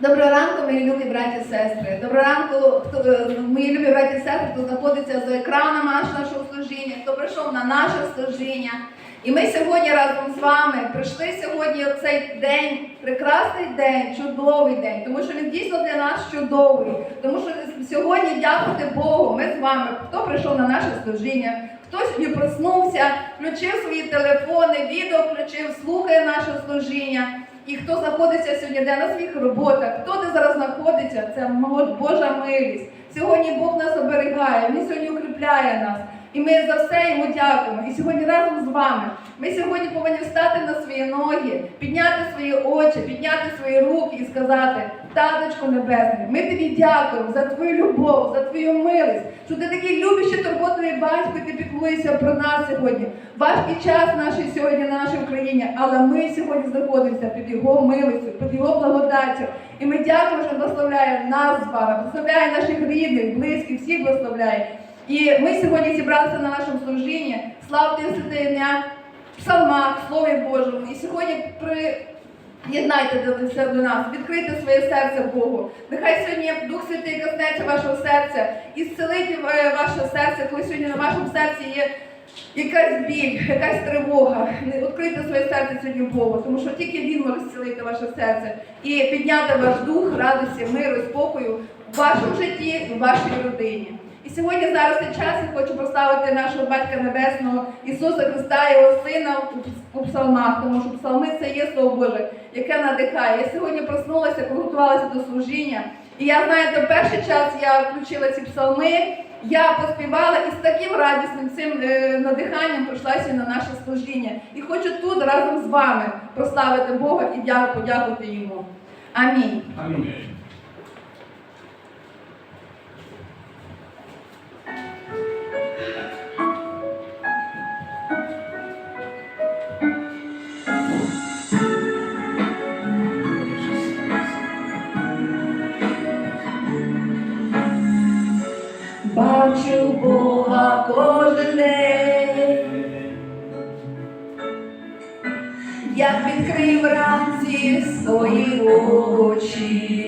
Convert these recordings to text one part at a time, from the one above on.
Доброго ранку, мої любі браті і сестри. Доброго ранку, хто, е, мої любі браті і сестри, хто знаходиться за екраном наш- нашого служіння, хто прийшов на наше служіння. І ми сьогодні разом з вами прийшли сьогодні в цей день, прекрасний день, чудовий день, тому що він дійсно для нас чудовий. Тому що сьогодні дякувати Богу, ми з вами, хто прийшов на наше служіння, хто сьогодні проснувся, включив свої телефони, відео включив, слухає наше служіння. І хто знаходиться сьогодні де на своїх роботах, хто де зараз знаходиться, це Божа милість. Сьогодні Бог нас оберігає, Він сьогодні укріпляє нас. І ми за все йому дякуємо. І сьогодні разом з вами ми сьогодні повинні встати на свої ноги, підняти свої очі, підняти свої руки і сказати: Таточко Небесний, ми тобі дякуємо за твою любов, за твою милість, що ти такий любящий турботливий батько, ти піклуєшся про нас сьогодні. Важкий час нашій сьогодні на нашій Україні, але ми сьогодні знаходимося під його милістю, під його благодаттю. І ми дякуємо, що благословляє нас з вами, благословляє наших рідних, близьких, всіх благословляє. І ми сьогодні зібралися на нашому служінні. Славте в псалмах, Слові Божому. І сьогодні приєднайте себе до нас, відкрийте своє серце Богу. Нехай сьогодні Дух Святий коснеться вашого серця і зцелить е, ваше серце, коли сьогодні на вашому серці є. Якась біль, якась тривога. Відкрийте своє серце сьогодні Богу, тому що тільки Він може зцілити ваше серце і підняти ваш дух радості, миру, спокою в вашому житті в вашій родині. І сьогодні зараз цей час я хочу поставити нашого Батька Небесного Ісуса Христа, Його Сина у- псалмах, тому що псалми це є Слово Боже, яке надихає. Я сьогодні проснулася, приготувалася до служіння. І я знаєте, в перший час я включила ці псалми, я поспівала і з таким радісним цим е, надиханням прийшла на наше служіння. І хочу тут разом з вами прославити Бога і дя- подякувати йому. Амінь. Амінь. Бачу Бога кожен день, як відкрив вранці свої очі,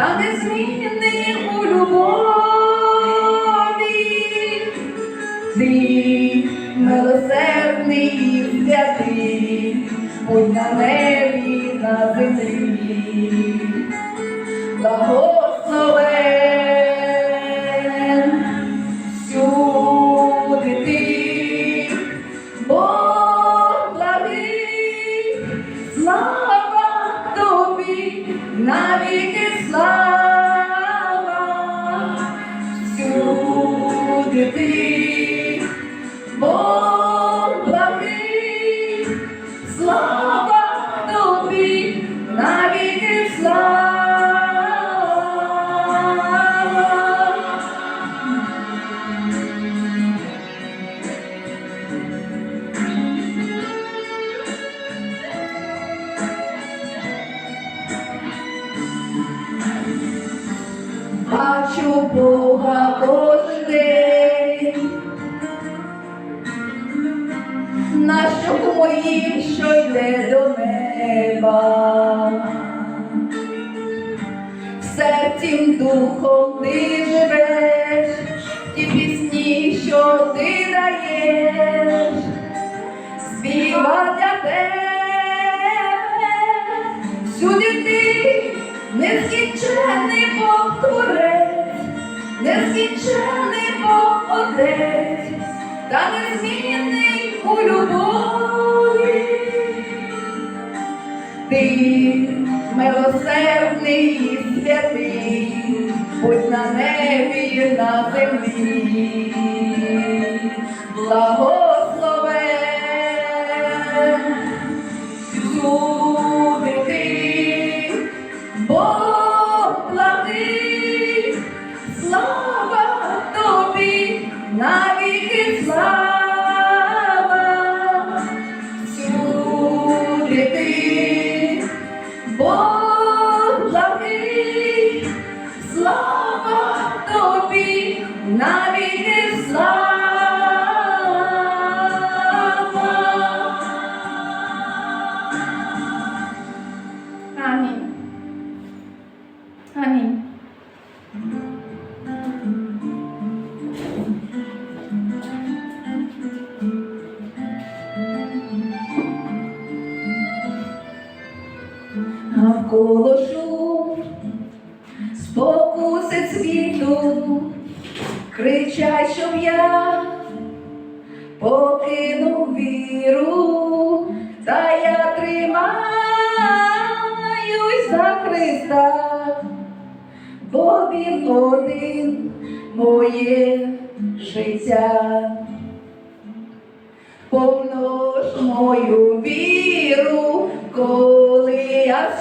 та незмінний у нескінченний Бог творець, нескінченний Бог Отець, та незмінний у любові. Ти милосердний і святий, будь на небі і на землі, благословен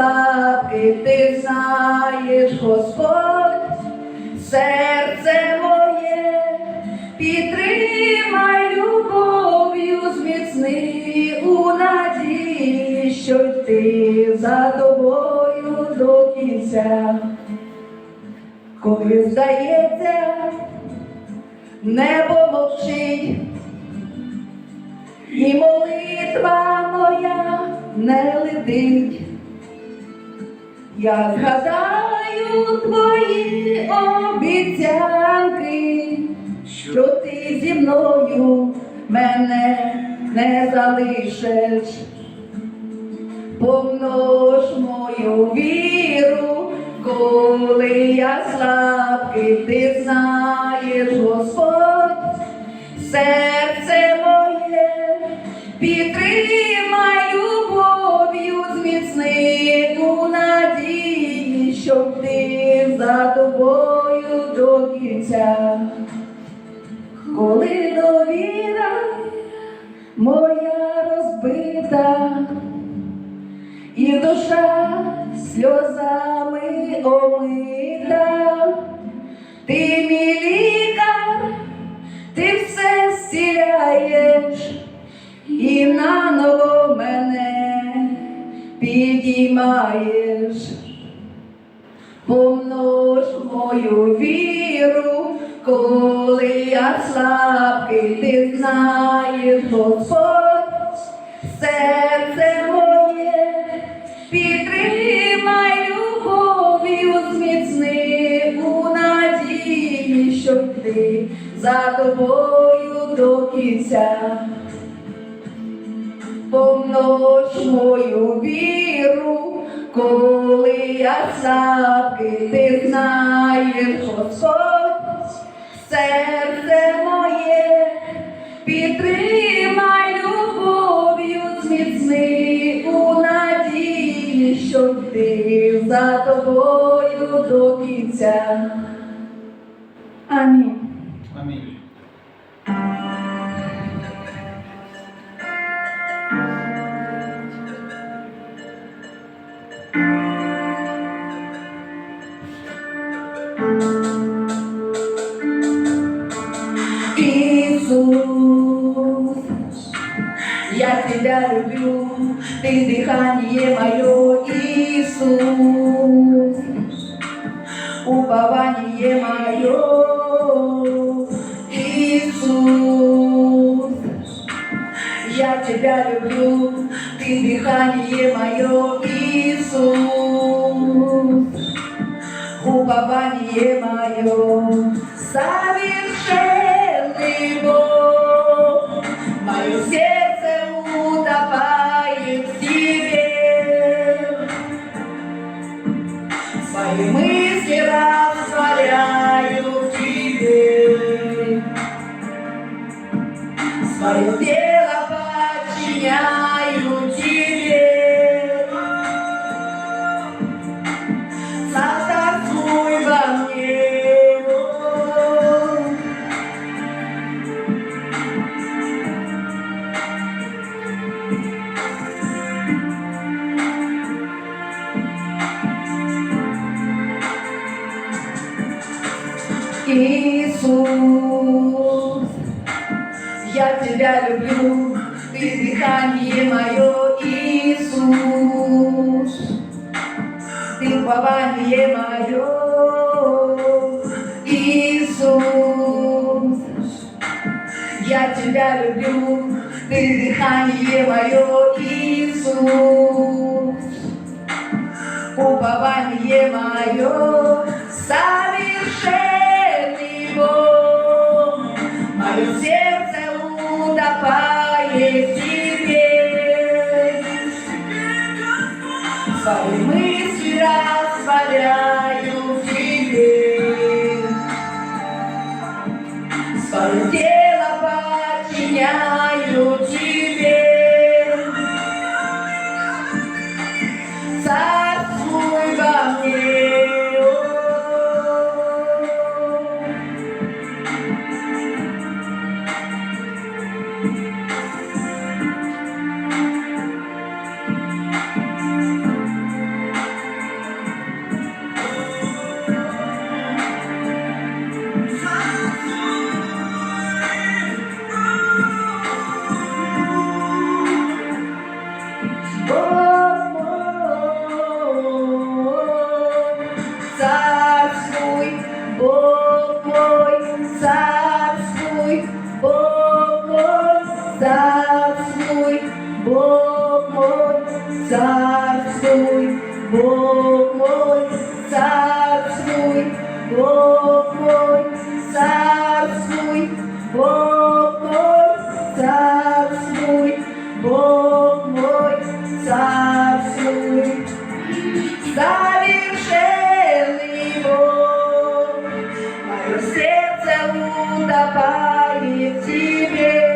слабкий, ти знаєш, Господь, серце моє, підтримай любов'ю, зміцни у надії, що йти за тобою до кінця. Коли здається, небо мовчить. І молитва моя не летить. Я згадаю твої обіцянки, що ти зі мною мене не залишиш. Помнож мою віру, коли я слабкий, ти знаєш, Господь, серце щоб ти за тобою до кінця, коли довіра моя розбита, і душа сльозами омита, ти мій лікар, ти все зціляєш і наново мене підіймаєш. Помнож мою віру, коли я слабкий, ти знаєш, Господь, серце моє, підтримай любов'ю, зміцни у надії, щоб ти за тобою до кінця. Помнож мою віру, коли я слабкий, ти знаєш, Господь, серце моє, підтримай любов'ю, зміцни у надії, щоб ти за тобою до кінця. Амінь. Я тебя люблю, ты дыхание мое, люблю, ты дыхание мое, Иисус. Упование мое, совершенный Бог, мое сердце. сердце утопает в тебе.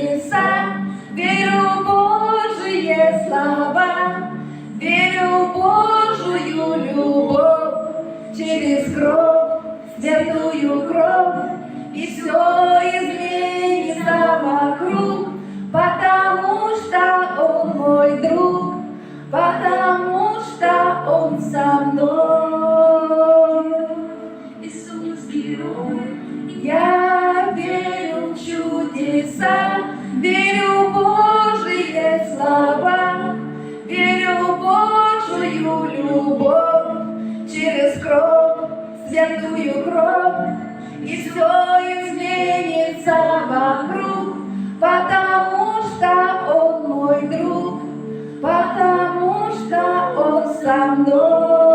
чудеса, верю в Божьи слова, верю в Божью любовь, через кровь, святую кровь, и все изменится вокруг, потому что Он мой друг, потому что Он со мной. слова, верю в Божую любов через кров, святую кров, и все изменится вокруг, потому что он мой друг, потому что он со мной.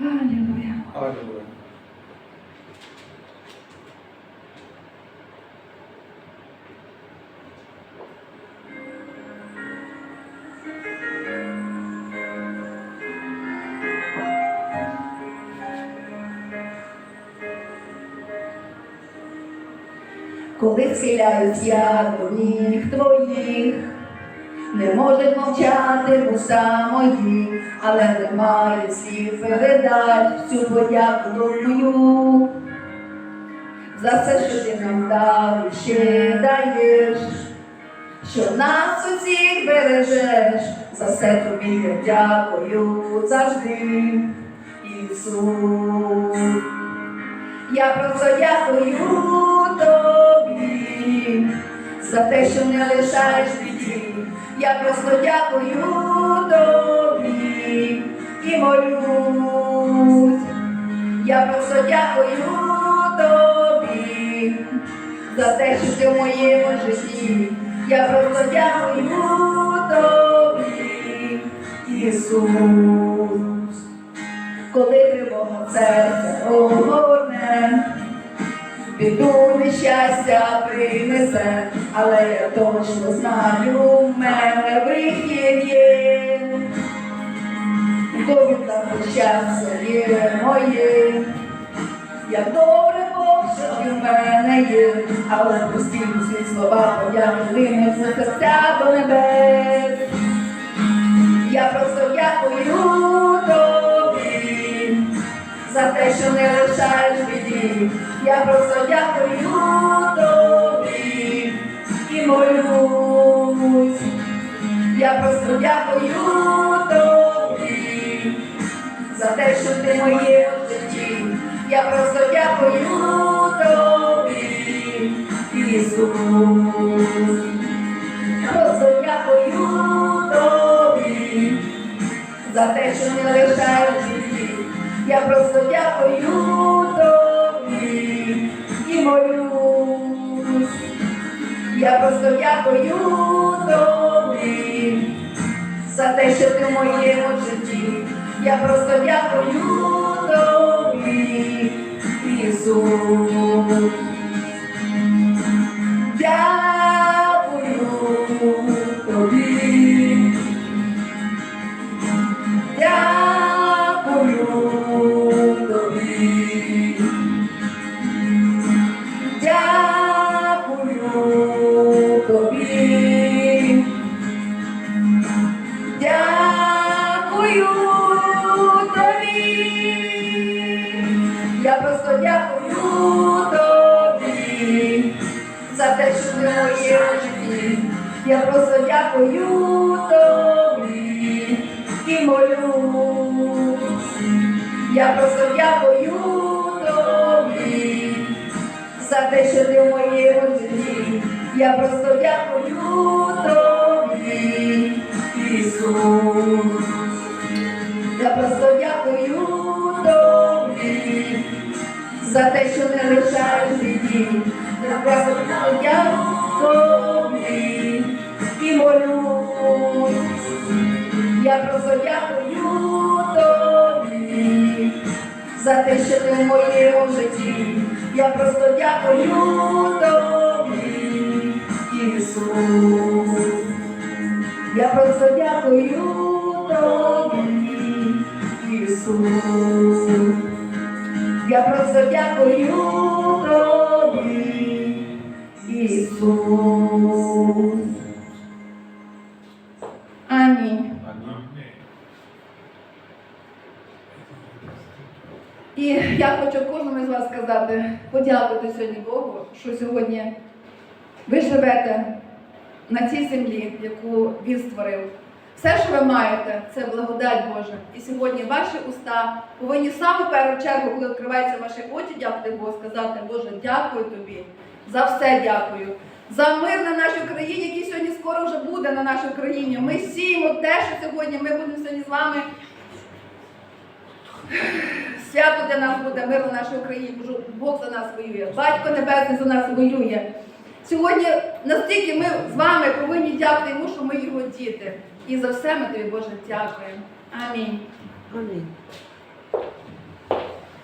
Аллилуйя. Аллилуйя. Коли вселяють я до ніг твоїх, не можуть мовчати у мої але немає слів передать всю подяку мою. За все, що ти нам дав ще даєш, що нас усіх бережеш, за все тобі я дякую завжди, Ісус. Я просто дякую тобі за те, що не лишаєш біді. Я просто дякую тобі і молюсь. Я просто дякую тобі за те, що ти в моєму житті. Я просто дякую тобі, Ісус коли тривога серце огорне, біду нещастя принесе, але я точно знаю, в мене вихід є, довідка про щастя є моє, як добре Бог, що в мене є, але постійно всі слова подяки линуть з серця до небес. Я просто дякую тобі за те, що не лишаєш біді. Я просто дякую тобі і молюсь. Я просто дякую те, що ти в житті. Я просто дякую тобі, Ісус. Просто дякую тобі за те, що не лишаєш житті. Я просто дякую тобі і молюсь. Я просто дякую тобі за те, що ти в моєму житті. Я просто дякую Я просто дякую тобі, Ісус. Я просто дякую тобі за те, що не лишаєш біді. Я просто дякую тобі і молюсь. Я просто дякую тобі за те, що ти в моєму житті. Я просто дякую тобі. Я просто дякую тобі, Ісус. Я просто дякую тобі, Ісус. Амінь. І я хочу кожному із вас сказати, подякувати сьогодні Богу, що сьогодні ви живете на цій землі, яку Він створив. Все, що ви маєте, це благодать Божа. І сьогодні ваші уста повинні саме першу чергу, коли відкриваються ваші очі, дякувати Богу, сказати, Боже, дякую тобі, за все дякую. За мир на нашій країні, який сьогодні скоро вже буде на нашій країні. Ми сіємо те, що сьогодні ми будемо сьогодні з вами Свято для нас буде мир на нашій Україні, Бог за нас воює, Батько Небесний за нас воює. Сьогодні настільки ми з вами повинні дякувати йому, що ми його діти. І за все ми тобі, Боже, дякуємо. Амінь. Амінь.